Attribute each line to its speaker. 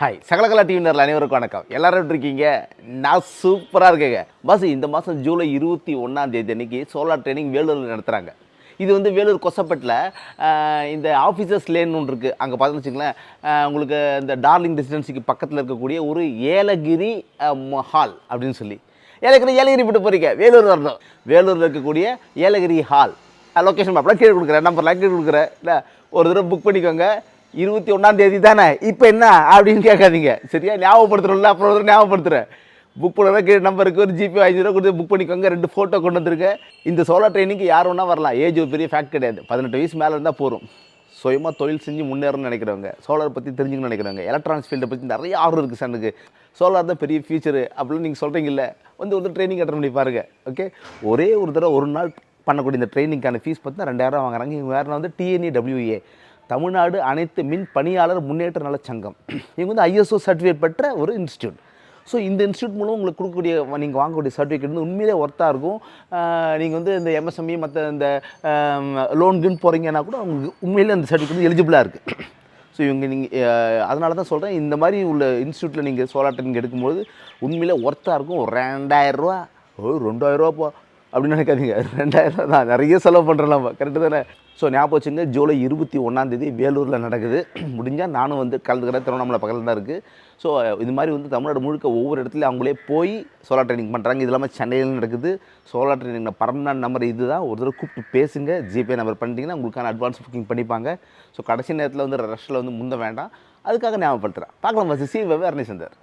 Speaker 1: Hi சகலகலா டிவினரில் அனைவருக்கும் வணக்கம். எல்லாரும் இருக்கீங்க? நான் சூப்பராக இருக்கேங்க. பஸ் இந்த மாதம் ஜூலை இருபத்தி ஒன்றாம் தேதி அன்னைக்கு சோலார் ட்ரைனிங் வேலூரில் நடத்துகிறாங்க இது வந்து வேலூர் கொசப்பட்டில் இந்த ஆஃபீஸர்ஸ் லேன் ஒன்று இருக்குது அங்கே பார்த்தீங்கன்னு வச்சுங்களேன் உங்களுக்கு இந்த டார்லிங் ரெசிடென்சிக்கு பக்கத்தில் இருக்கக்கூடிய ஒரு ஏலகிரி ஹால் அப்படின்னு சொல்லி. ஏலகிரி ஏலகிரி விட்டு போகிறீங்க வேலூர் வரணும். வேலூரில் இருக்கக்கூடிய ஏலகிரி ஹால் லொக்கேஷன் மாப்பிள கீழே கொடுக்குறேன். நம்பர்லாம் கீழே கொடுக்குறேன். இல்லை ஒரு தடவை புக் பண்ணிக்கோங்க. இருபத்தி ஒன்றாம் தேதி தானே இப்போ என்ன? அப்படின்னு கேட்காதீங்க. சரியா? ஞாபகப்படுத்துறோம்ல அப்புறம் ஒரு தடவை புக் பண்ணுற கீழே நம்பருக்கு ஒரு ஜிபே ஐந்து ரூபா கொடுத்து புக் பண்ணிக்கோங்க. ரெண்டு ஃபோட்டோ கொண்டு வந்துருங்க இந்த சோலார் ட்ரைனிங்க்கு யார் வேணால் வரலாம். ஏஜ் ஒரு பெரிய ஃபேக்ட் கிடையாது. பதினெட்டு வயசு மேலே இருந்தால் போதும். சுயமாக தொழில் செஞ்சு முன்னேறணும்னு நினைக்கிறவங்க சோலார் பற்றி தெரிஞ்சுக்கணும்னு நினைக்கிறவங்க எலக்ட்ரானிக்ஸ் ஃபீல்டை பற்றி நிறைய ஆர்வம் இருக்குது சனுக்கு சோலார் தான் பெரிய ஃபியூச்சரு அப்படின்னு நீங்கள் சொல்கிறீங்கல்ல வந்து வந்து ட்ரைனிங் அட்டன் பண்ணி பாருங்க. ஓகே ஒரே ஒரு தடவை ஒரு நாள் பண்ணக்கூடிய இந்த ட்ரைனிங்கான ஃபீஸ் பார்த்தீங்கன்னா ரெண்டாயிரம் வாங்குறாங்க. இவங்க வேறு வந்து டிஎன்இ டபிள்யூஏ தமிழ்நாடு அனைத்து மின் பணியாளர் முன்னேற்ற நல சங்கம். இவங்க வந்து ஐஎஸ்ஓ சர்டிஃபிகேட் பெற்ற ஒரு இன்ஸ்டியூட் ஸோ இந்த இன்ஸ்டியூட் மூலம் உங்களுக்கு கொடுக்கக்கூடிய நீங்கள் வாங்கக்கூடிய சர்டிஃபிகேட் வந்து உண்மையிலே ஒர்த்தாக இருக்கும். நீங்கள் வந்து இந்த எம்எஸ்எம்இ மற்ற இந்த லோன்குன்னு போகிறீங்கன்னா கூட உங்களுக்கு உண்மையிலே அந்த சர்டிஃபிகேட் வந்து எலிஜிபிளாக இருக்குது ஸோ இவங்க நீங்கள் அதனால தான் சொல்கிறேன் இந்த மாதிரி உள்ள இன்ஸ்டியூட்டில் நீங்கள் சோலார் ட்ரைனிங் எடுக்கும்போது உண்மையிலே ஒர்த்தாக இருக்கும். ஒரு ரெண்டாயிரரூவா ஓ ரெண்டாயிரரூவா போ அப்படின்னு நினைக்காதீங்க. ரெண்டாயிரம் தான். நிறைய செலவு பண்ணுறோம் கரெக்டு தானே? ஸோ ஞாபகம் வச்சுங்க ஜூலை இருபத்தி ஒன்றாந்தேதி வேலூரில் நடக்குது. முடிஞ்சால் நானும் வந்து கலந்துக்கிறேன். திருவண்ணாமலை பக்கத்தில் தான் இருக்குது ஸோ இது மாதிரி வந்து தமிழ்நாடு முழுக்க ஒவ்வொரு இடத்துலையும் அவங்களே போய் சோலார் ட்ரைனிங் பண்ணுறாங்க இது இல்லாமல் சென்னையில் நடக்குது. சோலார் ட்ரைனிங் பர்மனன்ட் நம்பர் இது தான் ஒரு தடவை கூப்பிட்டு பேசுங்க. ஜிபே நம்பர் பண்ணிட்டீங்கன்னா உங்களுக்கான அட்வான்ஸ் புக்கிங் பண்ணிப்பாங்க. ஸோ கடைசி நேரத்தில் வந்து ரஷ்ஷில் வந்து முந்த வேண்டாம். அதுக்காக ஞாபகப்படுத்துகிறேன் பார்க்கலாம். பஸ் சி வெவ்வேறு சந்தர்